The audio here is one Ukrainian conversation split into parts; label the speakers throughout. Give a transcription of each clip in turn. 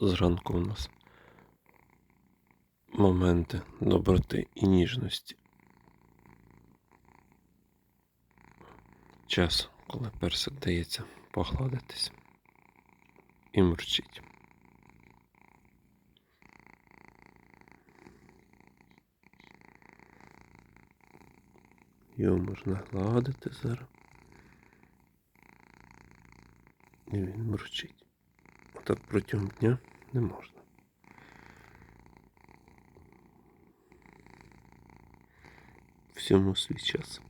Speaker 1: зранку у нас моменти доброти і ніжності. Час, коли персик дається погладитись і мурчить. Його можна гладити зараз. І він мурчить. Отак протягом дня не можна. Всьому свій час.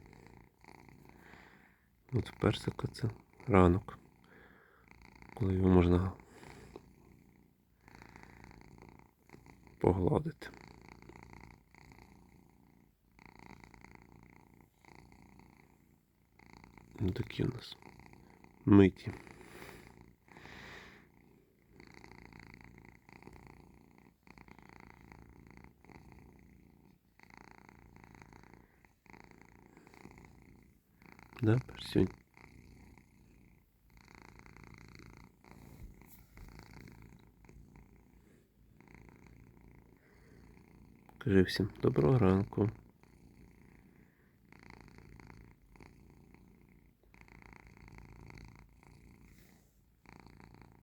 Speaker 1: От персика це ранок, коли його можна погладити. Ну, такі у нас миті. Да, Персюнь? Кажи всім доброго ранку.